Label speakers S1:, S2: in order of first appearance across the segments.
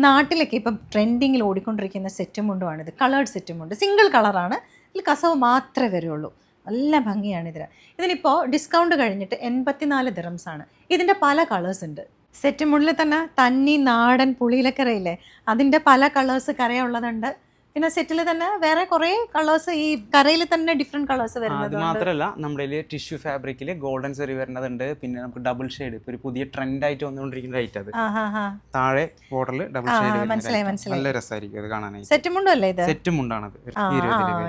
S1: നാട്ടിലൊക്കെ ഇപ്പം ട്രെൻഡിങ്ങിൽ ഓടിക്കൊണ്ടിരിക്കുന്ന സെറ്റും ഇത്. കളേർഡ് സെറ്റും സിംഗിൾ കളറാണ് ഇതിൽ കസവ് മാത്രമേ വരുള്ളൂ. നല്ല ഭംഗിയാണ് ഇതിന്. ഇതിനിപ്പോൾ ഡിസ്കൗണ്ട് കഴിഞ്ഞിട്ട് എൺപത്തിനാല് ദിറംസ് ആണ്. ഇതിന്റെ പല കളേഴ്സ് ഉണ്ട്. സെറ്റ് തന്നെ തന്നി നാടൻ പുളിയിലക്കരയില്ലേ അതിന്റെ പല കളേഴ്സ് കരയുള്ളതുണ്ട്. പിന്നെ സെറ്റിൽ തന്നെ വേറെ കുറെ കളേഴ്സ് ഈ കരയിൽ തന്നെ ഡിഫറെന്റ് കളേഴ്സ് വരുന്നത് അത്
S2: മാത്രമല്ല നമ്മുടെ ടിഷ്യൂ ഫാബ്രിക്കിൽ ഗോൾഡൻ സെറി വരുന്നതുണ്ട്. പിന്നെ നമുക്ക് ഡബിൾ ഷെയ്ഡ് ഇപ്പൊ ഒരു പുതിയ ട്രെൻഡ് ആയിട്ട് വന്നുകൊണ്ടിരിക്കുന്ന ഐറ്റം അത്. താഴെ ബോർഡറിൽ ഡബിൾ ഷെയ്ഡ്
S1: മനസ്സിലായി, മനസ്സിലായി.
S2: നല്ല രസമായിരിക്കും അത് കാണാനായിട്ട്.
S1: സെറ്റും ഉണ്ടല്ലേ ഇത്?
S2: സെറ്റും
S1: ആ,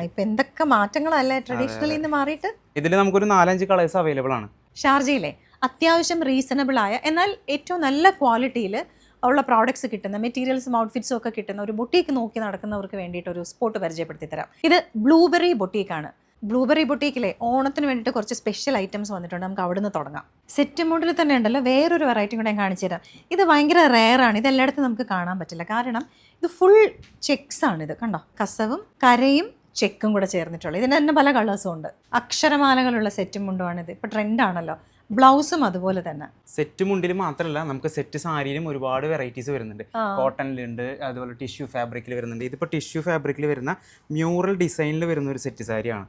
S1: ഇപ്പൊ എന്തൊക്കെ മാറ്റങ്ങളല്ലേ ട്രഡീഷണലിൽ നിന്ന് മാറിയിട്ട്?
S2: ഇതിൽ നമുക്കൊരു നാലഞ്ച് കളേഴ്സ് അവൈലബിൾ ആണ്.
S1: ഷാർജയിലെ അത്യാവശ്യം റീസണബിൾ ആയ എന്നാൽ ഏറ്റവും നല്ല ക്വാളിറ്റിയിൽ ഉള്ള പ്രോഡക്ട്സ് കിട്ടുന്ന മെറ്റീരിയൽസും ഔട്ട്ഫിറ്റ്സും ഒക്കെ കിട്ടുന്ന ഒരു ബൊട്ടീക്ക് നോക്കി നടക്കുന്നവർക്ക് വേണ്ടിയിട്ട് ഒരു സ്പോട്ട് പരിചയപ്പെടുത്തി തരാം. ഇത് ബ്ലൂബെറി ബൊട്ടീക്കാണ് ബ്ലൂബെറി ബൊട്ടീക്കിലെ ഓണത്തിന് വേണ്ടിയിട്ട് കുറച്ച് സ്പെഷ്യൽ ഐറ്റംസ് വന്നിട്ടുണ്ട്. നമുക്ക് അവിടുന്ന് തുടങ്ങാം. സെറ്റ് മോഡിൽ തന്നെ ഉണ്ടല്ലോ വേറൊരു വെറൈറ്റി കൂടെ ഞാൻ കാണിച്ചു തരാം. ഇത് ഭയങ്കര റെയറാണ് ഇത് എല്ലായിടത്തും നമുക്ക് കാണാൻ പറ്റില്ല. കാരണം ഇത് ഫുൾ ചെക്സ് ആണ് ഇത്. കണ്ടോ? കസവും കരയും ചെക്കും കൂടെ ചേർന്നിട്ടുള്ളത്. ഇതിന് തന്നെ പല കളേഴ്സും ഉണ്ട്. അക്ഷരമാലകളുള്ള സെറ്റും മുണ്ടുമാണിത് ഇപ്പോൾ ട്രെൻഡാണല്ലോ ബ്ലൗസും അതുപോലെ തന്നെ.
S2: സെറ്റ് മുണ്ടിൽ മാത്രമല്ല നമുക്ക് സെറ്റ് സാരിയിലും ഒരുപാട് വെറൈറ്റീസ് വരുന്നുണ്ട്. കോട്ടണിലുണ്ട് അതുപോലെ ടിഷ്യൂ ഫാബ്രിക്കിൽ വരുന്നുണ്ട്. ഇതിപ്പോൾ ടിഷ്യൂ ഫാബ്രിക്കിൽ വരുന്ന മ്യൂറൽ ഡിസൈനിൽ വരുന്ന ഒരു സെറ്റ് സാരിയാണ്.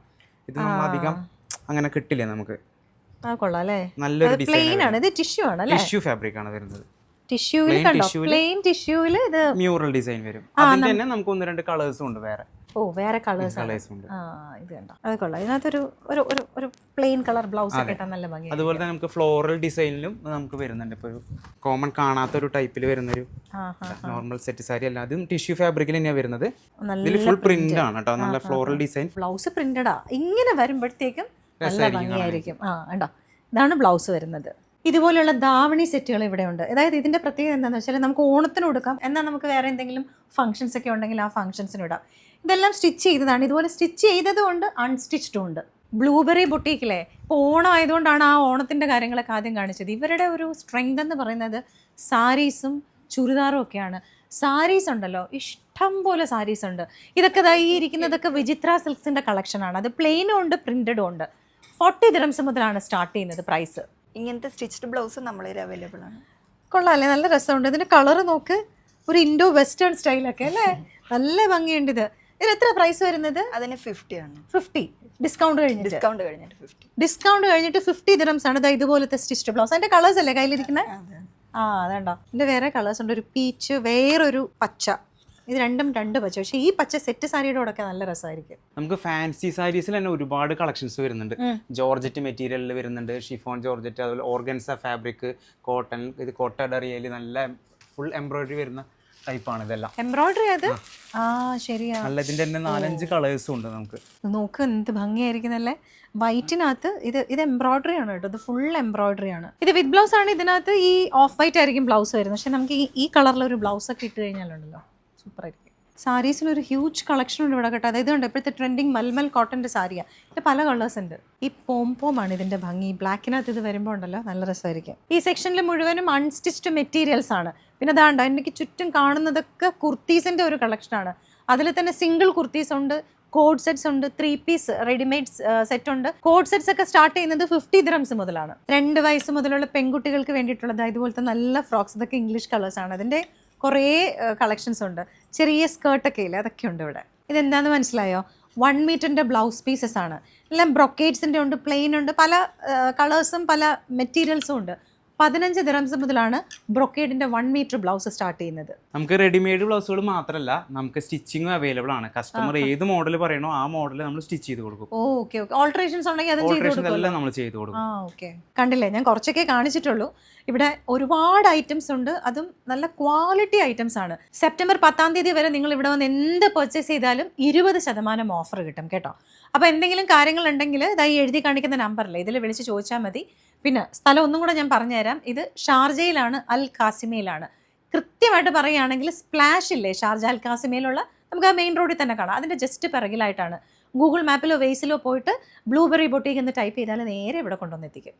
S2: ഇത് നമ്മൾ അധികം അങ്ങനെ കിട്ടില്ല നമുക്ക്. നല്ലൊരു ഡിസൈൻ
S1: ആണ് ഇത് ടിഷ്യൂ ആണ്
S2: ടിഷ്യൂ ഫാബ്രിക് ആണ് വരുന്നത്.
S1: ടിഷ്യൂവിൽ കണ്ടോ? പ്ലെയിൻ ടിഷ്യൂവിൽ ഇത്
S2: മ്യൂറൽ ഡിസൈൻ വരും. അതിൽ തന്നെ നമുക്ക് ഒന്ന് രണ്ട് കളേഴ്സും ഉണ്ട് വേറെ.
S1: ഓ വേറെ കളേഴ്സ്
S2: ഉണ്ട്.
S1: ഇത് കണ്ടോ? അത് കൊള്ളാം. ഇതിനകത്തൊരു ഒരു ഒരു ഒരു പ്ലെയിൻ കളർ ബ്ലൗസ് ഒക്കെ ഇട്ടാൽ നല്ല ഭംഗി
S2: അതുപോലെ തന്നെ നമുക്ക് ഫ്ലോറൽ ഡിസൈനിലും നമുക്ക് വരുന്നുണ്ട്. ഇപ്പോൾ ഒരു കോമൺ കാണാത്ത ഒരു ടൈപ്പിൽ വരുന്നൊരു നോർമൽ സെറ്റ് സാരി അല്ല അതും ടിഷ്യൂ ഫാബ്രിക്കിൽ തന്നെയാണ് വരുന്നത്.
S1: നല്ല
S2: ഇതിൽ ഫുൾ പ്രിന്റ് ആണ് കേട്ടോ നല്ല ഫ്ലോറൽ ഡിസൈൻ
S1: ബ്ലൗസ് പ്രിന്റഡാ ഇങ്ങനെ വരുമ്പോഴത്തേക്കും നല്ല ഭംഗിയായിരിക്കും. ആ ഉണ്ടോ ഇതാണ് ബ്ലൗസ് വരുന്നത്. ഇതുപോലെയുള്ള ദാവണി സെറ്റുകൾ ഇവിടെ ഉണ്ട്. അതായത് ഇതിന്റെ പ്രത്യേകത എന്താണെന്ന് വെച്ചാൽ നമുക്ക് ഓണത്തിന് കൊടുക്കാം. എന്നാൽ നമുക്ക് വേറെ എന്തെങ്കിലും ഫംഗ്ഷൻസ് ഒക്കെ ഉണ്ടെങ്കിൽ ആ ഫംഗ്ഷൻസിന് ഇടാം. ഇതെല്ലാം സ്റ്റിച്ച് ചെയ്തതാണ്. ഇതുപോലെ സ്റ്റിച്ച് ചെയ്തതുകൊണ്ട് അൺസ്റ്റിച്ച്ഡും ഉണ്ട്. ബ്ലൂബെറി ബുട്ടീക്കിലെ ഇപ്പോൾ ഓണം ആയതുകൊണ്ടാണ് ആ ഓണത്തിന്റെ കാര്യങ്ങളൊക്കെ ആദ്യം കാണിച്ചത്. ഇവരുടെ ഒരു സ്ട്രെങ്ത് എന്ന് പറയുന്നത് സാരീസും ചുരിദാറും ഒക്കെയാണ്. സാരീസ് ഉണ്ടല്ലോ ഇഷ്ടം പോലെ സാരീസ് ഉണ്ട്. ഇതൊക്കെ ഇതായി ഇരിക്കുന്നതൊക്കെ വിചിത്ര സിൽക്സിന്റെ കളക്ഷനാണ് അത് പ്ലെയിനും ഉണ്ട് പ്രിന്റഡും ഉണ്ട്. ഫോർട്ടി ദിറംസ് മുതലാണ് സ്റ്റാർട്ട് ചെയ്യുന്നത് പ്രൈസ്
S3: ഇങ്ങനത്തെ സ്റ്റിച്ച്ഡ് ബ്ലൗസ് നമ്മളതിൽ അവൈലബിൾ ആണ്.
S1: കൊള്ളാമല്ലേ നല്ല രസമുണ്ട്. ഇതിന്റെ കളർ നോക്ക്. ഒരു ഇൻഡോ വെസ്റ്റേൺ സ്റ്റൈലൊക്കെ അല്ലേ? നല്ല ഭംഗിയുണ്ട് ഇത്. ഇത് എത്ര പ്രൈസ് വരുന്നത്?
S3: അതിന് ഫിഫ്റ്റി ആണ്.
S1: ഫിഫ്റ്റി ഡിസ്കൗണ്ട് കഴിഞ്ഞിട്ട്.
S3: ഡിസ്കൗണ്ട് കഴിഞ്ഞിട്ട് ഫിഫ്റ്റി
S1: ഡിസ്കൗണ്ട് കഴിഞ്ഞിട്ട് ഫിഫ്റ്റി ദിറംസ് ആണ് ഇതാ ഇതുപോലത്തെ സ്റ്റിച്ച്ഡ് ബ്ലൗസ് അതിന്റെ കളേഴ്സ് അല്ലേ കയ്യിലിരിക്കുന്നത് ആ അതേണ്ടോ ഇതിന്റെ വേറെ കളേഴ്സ് ഉണ്ട്. ഒരു പീച്ച് വേറൊരു പച്ച. ഇത് രണ്ടും രണ്ട് പച്ച. പക്ഷേ ഈ പച്ച സെറ്റ് സാരിയുടെ കൂടെ നല്ല രസമായിരിക്കും.
S2: നമുക്ക് ഫാൻസി സാരീസിൽ തന്നെ ഒരുപാട് കളക്ഷൻസ് വരുന്നുണ്ട്. ജോർജറ്റ് മെറ്റീരിയലിൽ വരുന്നുണ്ട്. ഷിഫോൺ ജോർജറ്റ് അതുപോലെ ഓർഗൻസ ഫാബ്രിക് കോട്ടൺ ഇത് കോട്ടഡറിയയിൽ നല്ല ഫുൾ എംബ്രോയിഡറി വരുന്ന ടൈപ്പാണ് ഇതെല്ലാം.
S1: എംബ്രോയിഡറി അത്? ആ. ശരിയാ.
S2: നല്ല ഇതിന്റെ തന്നെ നാലഞ്ച് കളേഴ്സും ഉണ്ട് നമുക്ക്.
S1: നോക്ക് എന്ത് ഭംഗിയായിരിക്കുന്നല്ലേ വൈറ്റിനകത്ത് ഇത് ഇത് എംബ്രോയിഡറി ആണ് കേട്ടോ. ഇത് ഫുൾ എംബ്രോയിഡറി ആണ്. ഇത് വിത്ത് ബ്ലൗസ് ആണ് ഇതിനകത്ത് ഈ ഓഫ് വൈറ്റ് ആയിരിക്കും ബ്ലൗസ് വരുന്നത്. പക്ഷെ നമുക്ക് ഈ കളറിലൊരു കളറിൽ ഒരു ബ്ലൗസ് ഒക്കെ ഇട്ട് കഴിഞ്ഞാലുണ്ടല്ലോ. സൂപ്പർ ആയിരിക്കും സാരീസിൽ ഒരു ഹ്യൂജ് കളക്ഷൻ ഉണ്ട് ഇവിടെ കേട്ടോ. അതായത് ഉണ്ട് ഇപ്പോഴത്തെ ട്രെൻഡിങ് മൽമൽ കോട്ടന്റെ സാരിയാണ് ഇതിന്റെ പല കളേഴ്സ് ഉണ്ട്. ഈ പോംപോമാണ് ഇതിന്റെ ഭംഗി. ബ്ലാക്കിനകത്ത് ഇത് വരുമ്പോൾ ഉണ്ടല്ലോ നല്ല രസമായിരിക്കും. ഈ സെക്ഷനിൽ മുഴുവനും അൺസ്റ്റിച്ച്ഡ് മെറ്റീരിയൽസ് ആണ്. പിന്നെ അതാണ്ട് എനിക്ക് ചുറ്റും കാണുന്നതൊക്കെ കുർത്തീസിന്റെ ഒരു കളക്ഷനാണ് അതിൽ തന്നെ സിംഗിൾ കുർത്തീസ് ഉണ്ട് കോഡ് സെറ്റ്സ് ഉണ്ട് ത്രീ പീസ് റെഡിമെയ്ഡ് സെറ്റ് ഉണ്ട്. കോഡ് സെറ്റ്സ് ഒക്കെ സ്റ്റാർട്ട് ചെയ്യുന്നത് ഫിഫ്റ്റി ദ്രംസ് മുതലാണ്. രണ്ട് വയസ്സ് മുതലുള്ള പെൺകുട്ടികൾക്ക് വേണ്ടിയിട്ടുള്ളത്. ഇതുപോലത്തെ നല്ല ഫ്രോക്സ് ഇതൊക്കെ ഇംഗ്ലീഷ് കളേഴ്സ് ആണ്. അതിന്റെ കുറേ കളക്ഷൻസ് ഉണ്ട്. ചെറിയ സ്കേർട്ടൊക്കെ ഇല്ലേ അതൊക്കെ ഉണ്ട് ഇവിടെ. ഇതെന്താണെന്ന് മനസ്സിലായോ? വൺ മീറ്ററിന്റെ ബ്ലൗസ് പീസസ് ആണ്. എല്ലാം ബ്രൊക്കേഡ്സിന്റെ ഉണ്ട് പ്ലെയിൻ ഉണ്ട് പല കളേഴ്സും പല മെറ്റീരിയൽസും ഉണ്ട്. പതിനഞ്ച് ദിറംസ് മുതലാണ് ബ്രൊക്കേഡിന്റെ വൺ മീറ്റർ ബ്ലൗസ് സ്റ്റാർട്ട് ചെയ്യുന്നത്.
S2: നമുക്ക് റെഡിമെയ്ഡ് ബ്ലൗസുകൾ മാത്രമല്ല നമുക്ക് സ്റ്റിച്ചിങ്ങും അവൈലബിൾ ആണ്. കസ്റ്റമർ ഏത് മോഡൽ പറയണോ ആ മോഡൽ നമ്മൾ സ്റ്റിച്ച് ചെയ്ത് കൊടുക്കും.
S1: ഓക്കെ ഓക്കെ ഉണ്ടെങ്കിൽ അതും ചെയ്ത് കൊടുക്കും
S2: എല്ലാം നമ്മൾ ചെയ്ത്
S1: ആ
S2: കൊടുക്കും
S1: ഓക്കെ കണ്ടില്ലേ? ഞാൻ കുറച്ചൊക്കെ കാണിച്ചിട്ടുള്ളൂ. ഇവിടെ ഒരുപാട് ഐറ്റംസ് ഉണ്ട്. അതും നല്ല ക്വാളിറ്റി ഐറ്റംസ് ആണ്. സെപ്റ്റംബർ പത്താം തീയതി വരെ നിങ്ങൾ ഇവിടെ വന്ന് എന്ത് പർച്ചേസ് ചെയ്താലും ഇരുപത് ശതമാനം ഓഫർ കിട്ടും കേട്ടോ. അപ്പോൾ എന്തെങ്കിലും കാര്യങ്ങളുണ്ടെങ്കിൽ ഇതായി എഴുതി കാണിക്കുന്ന നമ്പറിൽ ഇതിൽ വിളിച്ച് ചോദിച്ചാൽ മതി. പിന്നെ സ്ഥലം ഒന്നും കൂടെ ഞാൻ പറഞ്ഞുതരാം. ഇത് ഷാർജയിലാണ് അൽ കാസിമയിലാണ് കൃത്യമായിട്ട് പറയുകയാണെങ്കിൽ സ്പ്ലാഷ് ഇല്ലേ ഷാർജ അൽ കാസിമയിലുള്ള നമുക്ക് ആ മെയിൻ റോഡിൽ തന്നെ കാണാം. അതിന്റെ ജസ്റ്റ് പിറകിലായിട്ടാണ്. ഗൂഗിൾ മാപ്പിലോ വെയ്സിലോ പോയിട്ട് ബ്ലൂബെറി ബൊട്ടീക്ക് എന്ന് ടൈപ്പ് ചെയ്താൽ നേരെ ഇവിടെ കൊണ്ടുവന്നെത്തിക്കും